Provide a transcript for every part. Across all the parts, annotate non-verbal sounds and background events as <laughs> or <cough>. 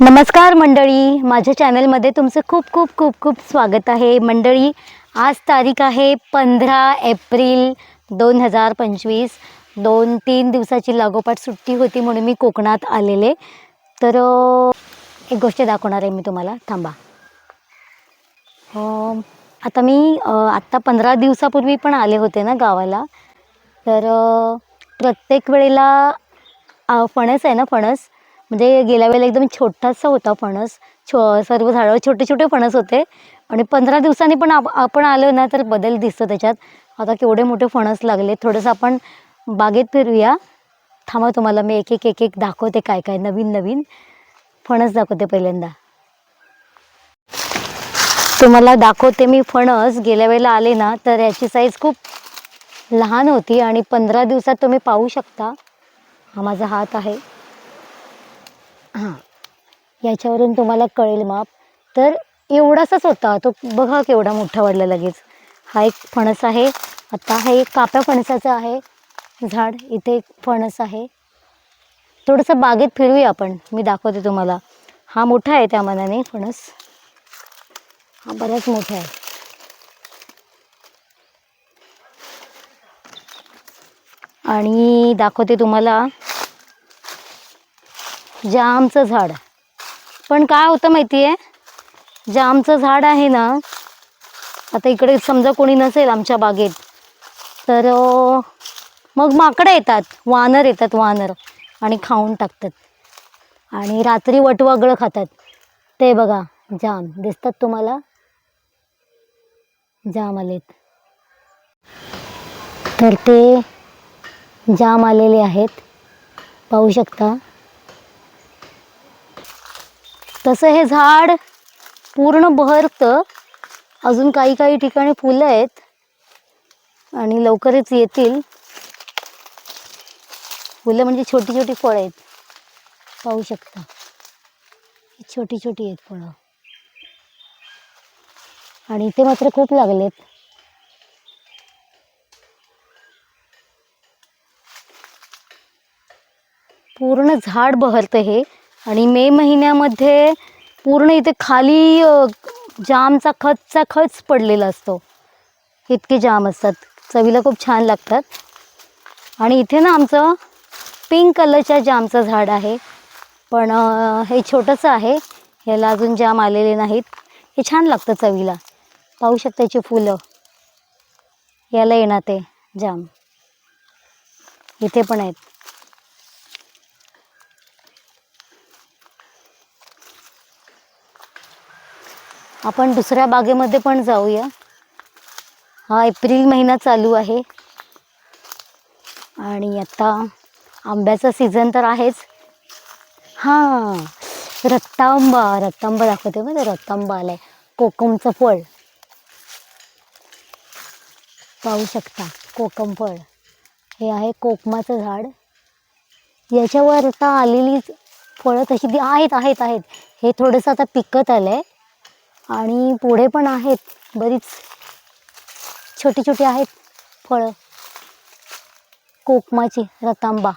नमस्कार मंडळी. माझ्या चॅनलमध्ये तुमचं खूप खूप खूप खूप स्वागत आहे. मंडळी आज तारीख आहे पंधरा एप्रिल दोन हजार पंचवीस. दोन तीन दिवसाची लागोपाठ सुट्टी होती म्हणून मी कोकणात आलेले. तर एक गोष्ट दाखवणार आहे मी तुम्हाला. थांबा. आता मी आत्ता पंधरा दिवसापूर्वी पण आले होते ना गावाला. तर प्रत्येक वेळेला फणस आहे ना फणस? म्हणजे गेल्या वेळेला एकदम छोटासा होता फणस. छो सर्व झाडावर छोटे छोटे फणस होते. आणि पंधरा दिवसांनी पण आप आपण आलो ना तर बदल दिसतो त्याच्यात. आता केवढे मोठे फणस लागले. थोडंसं आपण बागेत फिरूया. थांबा तुम्हाला मी एक एक एक एक दाखवते काय काय नवीन नवीन फणस दाखवते पहिल्यांदा. तुम्हाला दाखवते मी फणस. गेल्या वेळेला आले ना तर याची साईज खूप लहान होती आणि पंधरा दिवसात तुम्ही पाहू शकता. हा माझा हात आहे. हां <clears throat> याच्यावरून तुम्हाला कळेल माप. तर एवढासाच होता. तो बघा केवढा मोठा वाढला लगेच. हा एक फणस आहे. आता हा एक काप्या फणसाचं आहे. झाड इथे एक फणस आहे. थोडंसं बागेत फिरूया आपण. मी दाखवते तुम्हाला. हा मोठा आहे त्या मनाने फणस. हा बराच मोठा आहे. आणि दाखवते तुम्हाला. जामचं झाड. पण काय होतं माहिती आहे जामचं झाड आहे ना आता इकडे समजा कोणी नसेल आमच्या बागेत तर मग माकडं येतात वानर येतात वानर आणि खाऊन टाकतात. आणि रात्री वटवागळं खातात. ते बघा जाम. दिसतात तुम्हाला? जाम आलेत. तर ते जाम आलेले आहेत. पाहू शकता? तसं हे झाड पूर्ण बहरतं. अजून काही काही ठिकाणी फुलं आहेत. आणि लवकरच येतील. फुलं म्हणजे छोटी छोटी फळं आहेत. पाहू शकता. छोटी छोटी आहेत फळं. आणि इथे मात्र खूप लागलेत. पूर्ण झाड बहरतं हे. आणि मे महिन्यामध्ये पूर्ण इथे खाली जामचा खचचा खच पडलेला असतो. इतके जाम असतात. चवीला खूप छान लागतात. आणि इथे ना आमचं पिंक कलरच्या जामचं झाड आहे. पण हे छोटंसं आहे. ह्याला अजून जाम आलेले नाहीत. हे छान लागतं चवीला. पाहू शकता याची फुलं. याला येणार ते जाम. इथे पण आहेत. आपण दुसऱ्या बागेमध्ये पण जाऊया. हा एप्रिल महिना चालू आहे. आणि आता आंब्याचा सीझन तर आहेच. हां रत्तांबा रत्तांबा दाखवते बघ रत्तांबा आलाय. कोकमचं फळ. पाहू शकता कोकम फळ. हे आहे कोकमाचं झाड. याच्यावर आता आलेली फळं तशी ती आहेत आहेत आहेत. हे थोडंसं आता पिकत आलं आहे आणि पुढे पण आहेत बरीच छोटी छोटी आहेत फळं. कोकमाची रतांबा.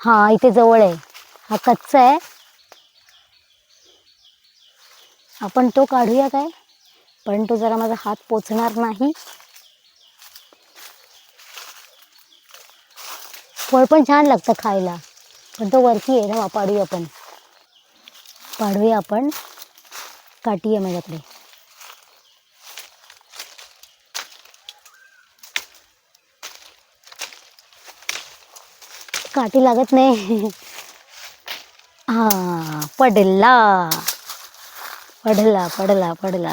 हा इथे जवळ आहे. हा कच्चा आहे. आपण तो काढूया काय? पण तो जरा माझा हात पोचणार नाही. फळ पण छान लागतं खायला. पण तो वरती आहे ना पाडूया आपण. पाडूया आपण. काठी आहे माझ्याकडे. काठी लागत नाही. हा पडला. पडला पडला पडला.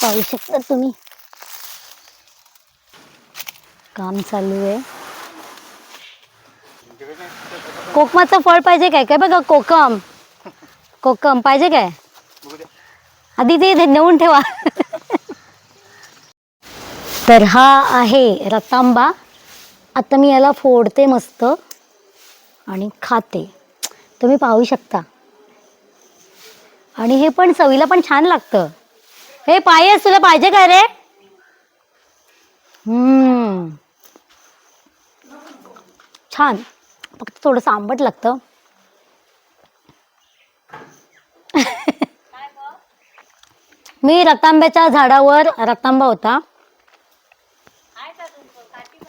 पाहू शकता तुम्ही? काम चालू आहे. कोकमाचं फळ पाहिजे काय? काय बघा कोकम. कोकम पाहिजे काय? आधी ते नेऊन ठेवा. तर हा आहे रतांबा. आता मी याला फोडते मस्त आणि खाते. तुम्ही पाहू शकता. आणि हे पण चवीला पण छान लागतं. हे पायस तुला पाहिजे का रे? छान. फक्त थोडंसं आंबट लागतं. <laughs> मी रतांब्याच्या झाडावर रतांबा होता.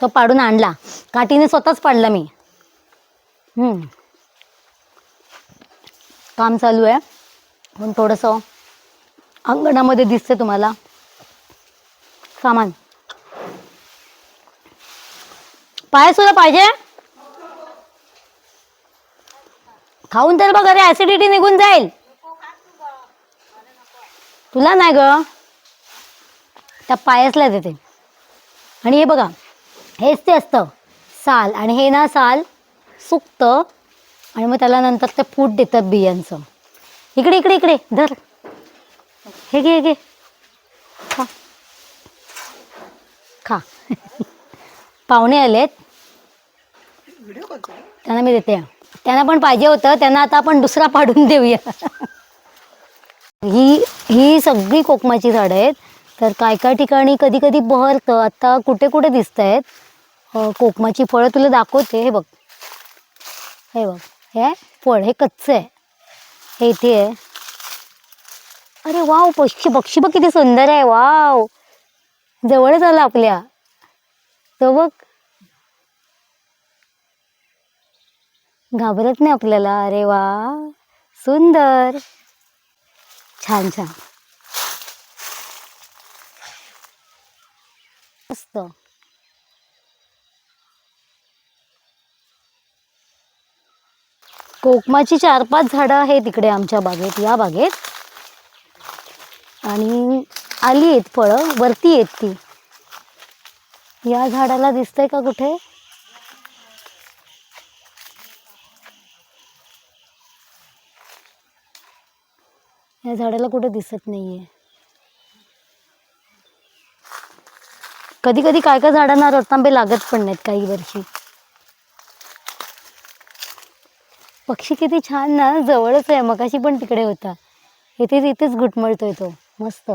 तो पाडून आणला. काठीने स्वतःच पाडला मी. हम्म. काम चालू आहे. पण थोडंसं अंगणामध्ये दिसते तुम्हाला. सामान. पाय सुद्धा पाहिजे? खाऊन तर बघ अरे ऍसिडिटी निघून जाईल. तुला नाही ग. त्या पायसला देते आणि हे बघा. हेच ते असतं. साल. आणि हे ना साल सुकतं आणि मग त्याला नंतर ते फूट देतात बियांचं. इकडे इकडे इकडे. धर. हे घे हे घे. खा. खा. <laughs> पाहुणे आलेत. त्यांना मी देते. त्यांना पण पाहिजे होतं. त्यांना आता आपण दुसरा पाडून देऊया. <laughs> ही ही सगळी कोकमाची झाडं आहेत. तर काय काय ठिकाणी कधी कधी बहरतं. आता कुठे कुठे दिसत आहेत कोकमाची फळं तुला दाखवते हे बघ. हे बघ हे फळ हे कच्चं आहे. हे इथे आहे. अरे वाव पक्षी पक्षी बघ किती सुंदर आहे वाव. जवळच आला आपल्या. तो बघ. घाबरत नाही आपल्याला. अरे वा सुंदर. छान छान. मस्त. कोकमाची चार पाच झाडं आहेत इकडे आमच्या बागेत या बागेत. आणि आली आहेत फळं वरती आहेत ती. या झाडाला दिसतंय का कुठे? या झाडाला कुठे दिसत नाहीये. कधी कधी काय काय झाडांना रतांबे लागत पण नाहीत काही वर्षी. पक्षी किती छान ना जवळच आहे मगाशी पण तिकडे होता. इथेच इथेच घुटमळतोय तो मस्त.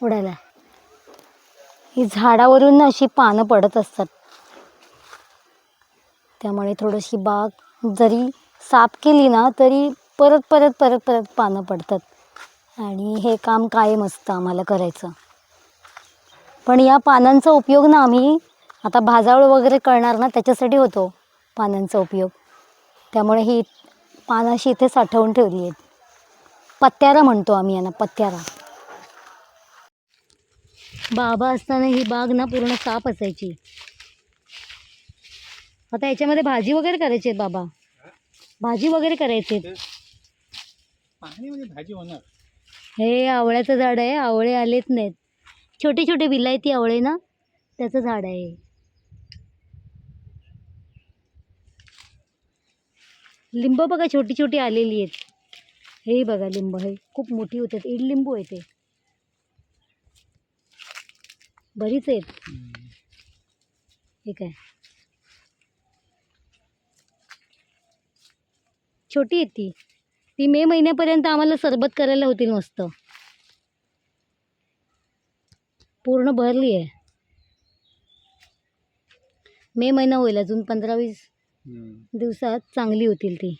उडाला. ही झाडावरून ना अशी पानं पडत असतात. त्यामुळे थोडीशी बाग जरी साफ केली ना तरी परत परत परत परत पानं पडतात. आणि हे काम कायम असतं आम्हाला करायचं. पण या पानांचा उपयोग ना आम्ही आता भाजावळ वगैरे करणार ना त्याच्यासाठी होतो पानांचा उपयोग. त्यामुळे ही पानाशी इथे साठवून ठेवली आहेत. पत्त्यारा म्हणतो आम्ही यांना पत्त्यारा. बाबा असताना ही बाग ना पूर्ण साफ असायची. आता याच्यामध्ये भाजी वगैरे करायची आहेत बाबा. भाजी वगैरे करायची आहेत. म्हणजे भाजी होणार. हे आवळ्याचं झाड आहे आवळे आलेच नाहीत. छोटे छोटे विलायती आवळे ना? त्याचं झाड आहे. लिंब बघा छोटी छोटी आलेली आहेत. हे बघा लिंब हे खूप मोठी होतात. इडलिंबू आहे ते. बरीच आहेत. ठीक आहे छोटी आहे ती. ती मे महिन्यापर्यंत आम्हाला सरबत करायला होतील मस्त. पूर्ण भरली आहे. मे महिना होईल अजून पंधरा वीस दिवसात चांगली होतील ती.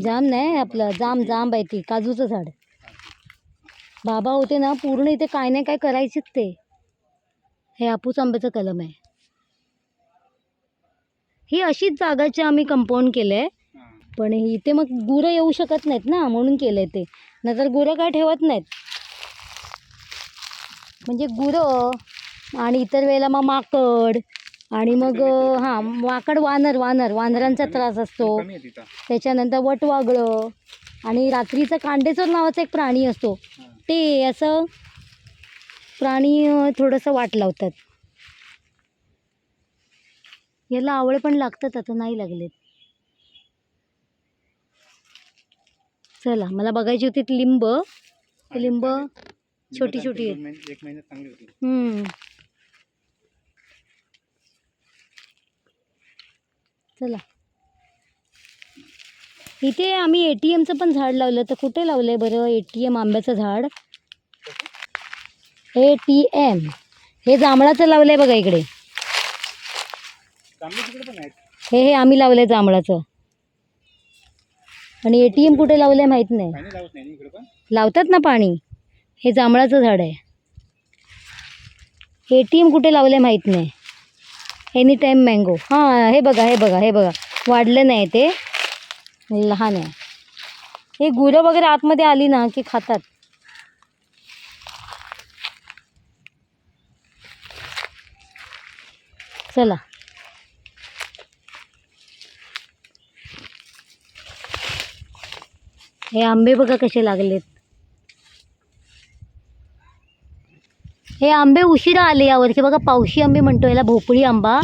जाम नाही आपलं जाम जांब आहे ती काजूचं झाड. बाबा होते ना पूर्ण इथे काय नाही काय करायचेच ते. हे हापूस आंब्याचं कलम आहे. ही अशीच जागाची आम्ही कंपाऊंड केलं आहे पण इथे मग गुरं येऊ शकत नाहीत ना म्हणून केलं आहे ते. नाहीतर गुरं काय ठेवत नाहीत. म्हणजे गुरं आणि इतर वेळेला मग माकड आणि मग हां माकड वानर वानर वानरांचा त्रास असतो. त्याच्यानंतर वटवागळं आणि रात्रीचं कांडेचर नावाचा एक प्राणी असतो. ते असं प्राणी थोडंसं वाट लावतात. याला आवळे पण लागतात आता नाही लागलेत. चला मला बघायची होती लिंब. लिंब छोटी छोटी महिने- एक चांगली होती. चला. इथे आम्ही ए टी एमचं पण झाड लावलं. तर कुठे लावलंय बरं ए टी एम आंब्याचं झाड? ए टी एम हे जांभळाचं लावलंय बघा इकडे. हे हे आम्ही लावलंय जांभळाचं. आणि एटीएम कुठे लावलंय माहीत नाही. लावतात ना पाणी. हे जांभळाचं झाड आहे. ए टी एम कुठे लावले माहीत नाही. एनी टाईम मँगो हां हे बघा हे बघा हे बघा. वाढलं नाही ते. लहान आहे. हे गुरं वगैरे आतमध्ये आली ना की खातात. चला. हे आंबे बघा कसे लागलेत. हे आंबे उशिरा आले यावर्षी. बघा पावशी आंबे म्हणतो याला भोपळी आंबा.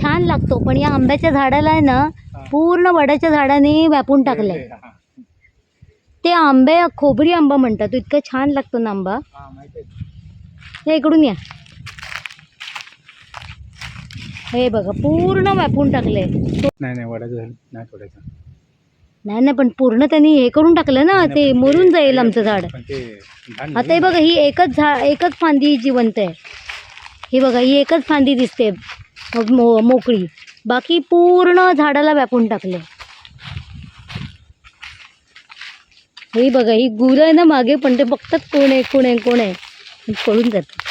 छान लागतो. पण या आंब्याच्या झाडाला आहे ना पूर्ण वडाच्या झाडाने व्यापून टाकलंय. हा ते आंबे खोबरी आंबा म्हणतात. तो इतका छान लागतो ना आंबा. हा आहे. इकडून या. हे बघा पूर्ण व्यापून टाकलंय. नाही नाही वडाचं नाही थोड्याचं नाही नाही पण पूर्ण त्यांनी हे करून टाकलं ना ते मरून जाईल आमचं झाड. आता हे बघा ही एकच झा एकच फांदी जिवंत आहे. ही बघा ही एकच फांदी दिसते मो मोकळी. बाकी पूर्ण झाडाला व्यापून टाकले ही बघा ही गुरं आहे ना मागे पण ते बघतात कोण आहे कोण आहे कोण आहे. कळून जातं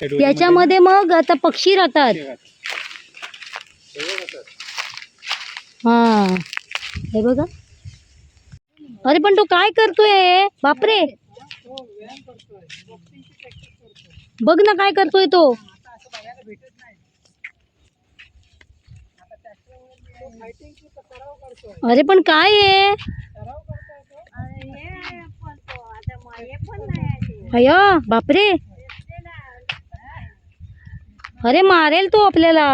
ते डोळ्यामध्ये याच्यामध्ये मग आता पक्षी राहतात. हा. हे बघा. अरे पण तो काय करतोय बापरे. बघ ना काय करतोय तो. अरे पण काय आहे अय्या बापरे. अरे मारेल तो आपल्याला.